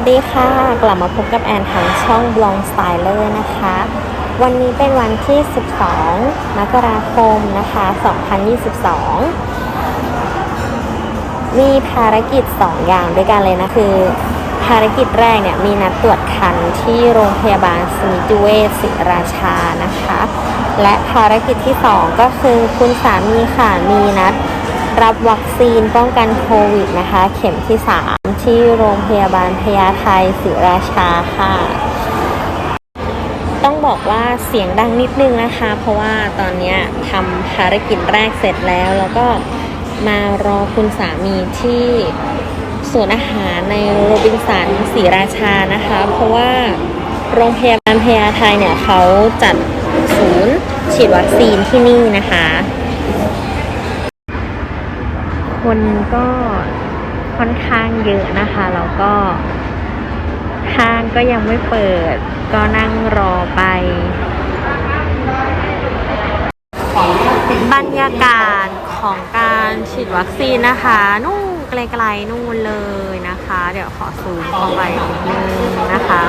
วัสดีค่ะ กลับมาพบกับแอนทางช่อง b l o n g Styler นะคะ วันนี้เป็นวันที่ 12 มกราคมนะคะ 2022 มีภารกิจ 2 อย่างด้วยกันเลยนะ คือ ภารกิจแรกเนี่ย มีนัดตรวจคันที่โรงพยาบาลสมิติเวชศิราชานะคะ และภารกิจที่ 2 ก็คือคุณสามีค่ะมีนัด รับวัคซีนป้องกันโควิดนะคะ เข็มที่ 3 ที่โรงพยาบาลพญาไทศรีราชาค่ะ ต้องบอกว่าเสียงดังนิดนึงนะคะ เพราะว่าตอนนี้ทำภารกิจแรกเสร็จแล้ว แล้วก็มารอคุณสามีที่ศูนอาหารในโรบินสันศรีราชานะคะ เพราะว่าโรงพยาบาลพญาไทเนี่ยเขาจัดศูนย์ฉีดวัคซีนที่นี่นะคะ คนก็ค่อนข้างเยอะนะคะแล้วก็ห้างก็ยังไม่เปิด ก็นั่งรอไป บรรยากาศของการฉีดวัคซีนนะคะ นู่นไกลๆนู่นเลยนะคะ เดี๋ยวขอซูมเข้าไปนิดนึงนะคะ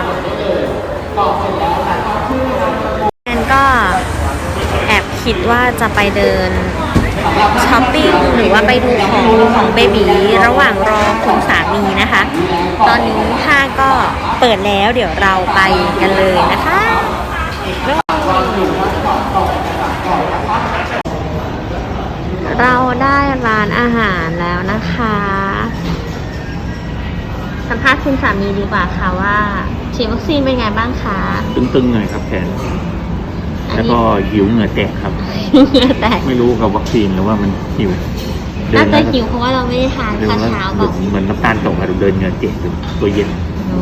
แอนก็แอบคิดว่าจะไปเดิน ช้อปปิ้งหรือว่าไปดูของของเบบีระหว่างรอคุณสามีนะคะ ตอนนี้ห้างก็เปิดแล้วเดี๋ยวเราไปกันเลยนะคะเราได้ร้านอาหารแล้วนะคะ สัมภาษณ์คุณสามีดีกว่าค่ะว่าฉีดวัคซีนเป็นไงบ้างคะ ตึงๆหน่อยครับแขนอัน แล้วนี้ก็หิวเหงื่อแตกครับ เหงื่อแตก ไม่รู้กับวัคซีนหรือว่ามันหิวน่าจะแล้วหิวเพราะว่าเราไม่ได้ทานเดินข้าวแล้วเช้าบอกเหมือนน้ำตาลตกอะเดินเหงื่อเจ็บตัวเย็นโอ้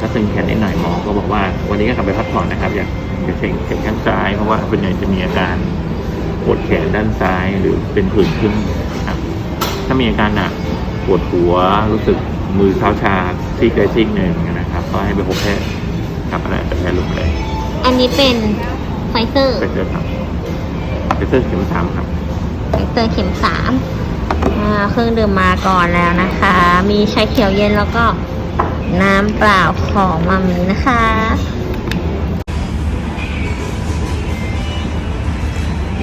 ถ้าตึงแขนนิดหน่อยหมอก็บอกว่า วันนี้ก็กลับไปพักผ่อนนะครับ อยากจะเฉ่งเฉ่งข้างซ้ายเพราะว่าเป็นไงจะมีอาการปวดแขนด้านซ้ายหรือเป็นผื่นขึ้นครับถ้ามีอาการหนักปวดหัวรู้สึกมือเท้าชาซีกใดซีกหนึ่งนะครับ ก็ให้ไปพบแพทย์ครับอะไรจะแพทย์ลงเลย อันนี้เป็นไฟเซอร์ไปเจอครับไปเจอเข็มสามครับ ไฟเซอร์เข็มสามอ่าเครื่องดื่มมาก่อนแล้วนะคะ มีชาเขียวเย็นแล้วก็น้ำเปล่าของมามีนะคะ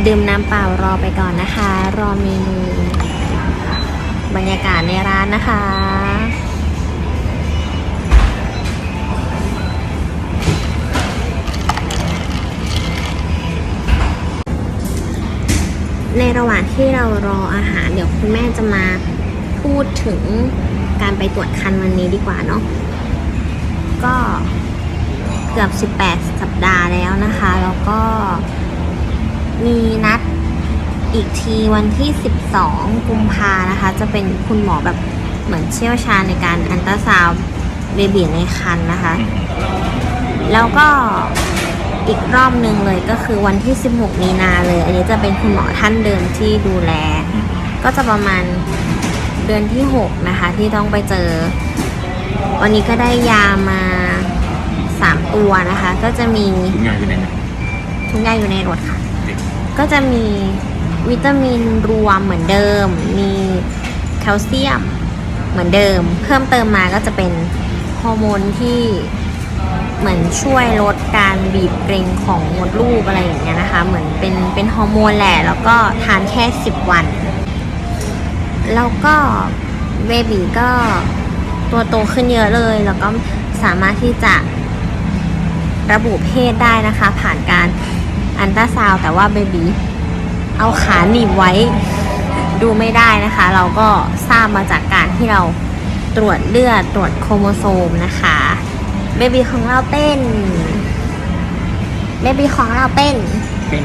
ดื่มน้ำเปล่ารอไปก่อนนะคะ รอเมนูบรรยากาศในร้านนะคะ ในระหว่างที่เรารออาหารเดี๋ยวคุณแม่จะมาพูดถึงการไปตรวจคันวันนี้ดีกว่าเนาะก็เกือบ 18 สัปดาห์แล้วนะคะ แล้วก็มีนัดอีกทีวันที่ 12 กุมภานะคะ จะเป็นคุณหมอแบบเหมือนเชี่ยวชาญในการอันตราซาวเบบีในคันนะคะ แล้วก็ อีกรอบหนึ่งเลยก็คือวันที่ 16 มีนาเลย อันนี้จะเป็นคุณหมอท่านเดิมที่ดูแล ก็จะประมาณเดือนที่ 6 นะคะ ที่ต้องไปเจอ วันนี้ก็ได้ยามา 3 ตัวนะคะ ก็จะมีทุกอย่างอยู่ในนั้นทุกอย่างอยู่ในรถค่ะ ก็จะมีวิตามินรวมเหมือนเดิม มีแคลเซียมเหมือนเดิม เพิ่มเติมมาก็จะเป็นฮอร์โมนที่ เหมือนช่วยลดการบีบเกร็งของมดลูกอะไรอย่างเงี้ยนะคะ เหมือนเป็นเป็นฮอร์โมนแหละแล้วก็ทานแค่ 10 วัน แล้วก็เบบีก็ตัวโตขึ้นเยอะเลย แล้วก็สามารถที่จะระบุเพศได้นะคะ ผ่านการอันตราซาวแต่ว่าเบบีเอาขาหนีบไว้ดูไม่ได้นะคะ เราก็ทราบมาจากการที่เราตรวจเลือดตรวจโครโมโซมนะคะ เบบีของเราเป็นเบบีของเราเป็นเป็น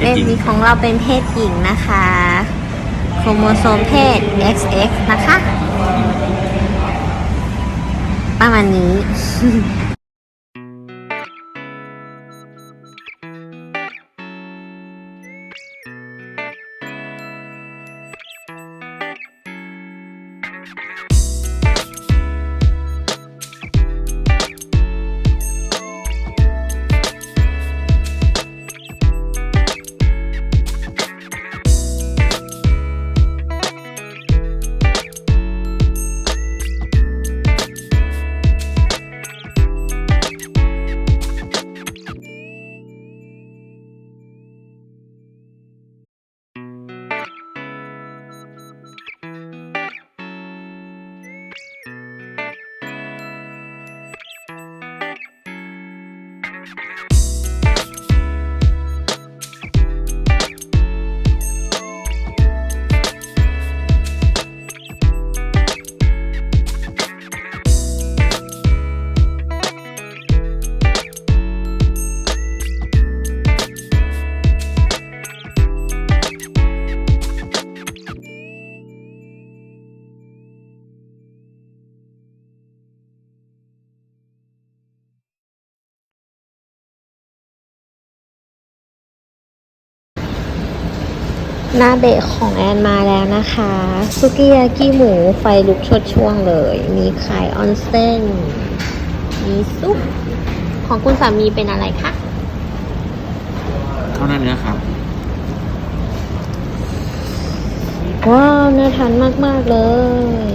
เบบีของเราเป็นเพศหญิงนะคะ โครโมโซมเพศ XX นะคะ ประมาณนี้ หน้าเบะของแอนมาแล้วนะคะซุกิยากิหมูไฟลุกชดช่วงเลย มีไข่ออนเซนมีซุป ของคุณสามีเป็นอะไรคะข้าวหน้าเนื้อครับ ว้าว น่าทานมาก ๆ เลย